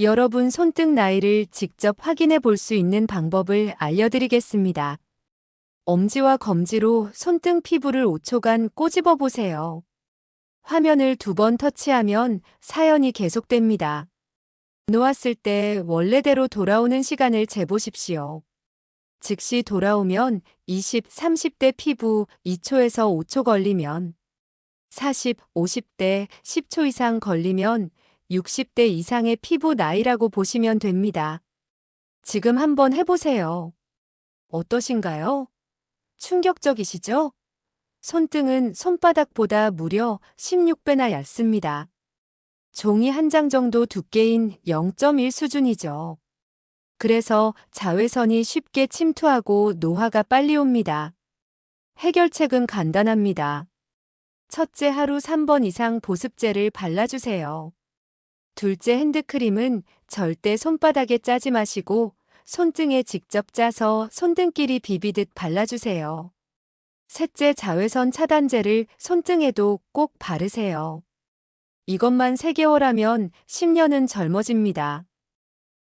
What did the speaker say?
여러분 손등 나이를 직접 확인해 볼 수 있는 방법을 알려드리겠습니다. 엄지와 검지로 손등 피부를 5초간 꼬집어 보세요. 화면을 두 번 터치하면 사연이 계속됩니다. 놓았을 때 원래대로 돌아오는 시간을 재보십시오. 즉시 돌아오면 20, 30대 피부 2초에서 5초 걸리면 40, 50대 10초 이상 걸리면 60대 이상의 피부 나이라고 보시면 됩니다. 지금 한번 해보세요. 어떠신가요? 충격적이시죠? 손등은 손바닥보다 무려 16배나 얇습니다. 종이 한 장 정도 두께인 0.1 수준이죠. 그래서 자외선이 쉽게 침투하고 노화가 빨리 옵니다. 해결책은 간단합니다. 첫째 하루 3번 이상 보습제를 발라주세요. 둘째 핸드크림은 절대 손바닥에 짜지 마시고 손등에 직접 짜서 손등끼리 비비듯 발라주세요. 셋째 자외선 차단제를 손등에도 꼭 바르세요. 이것만 3개월 하면 10년은 젊어집니다.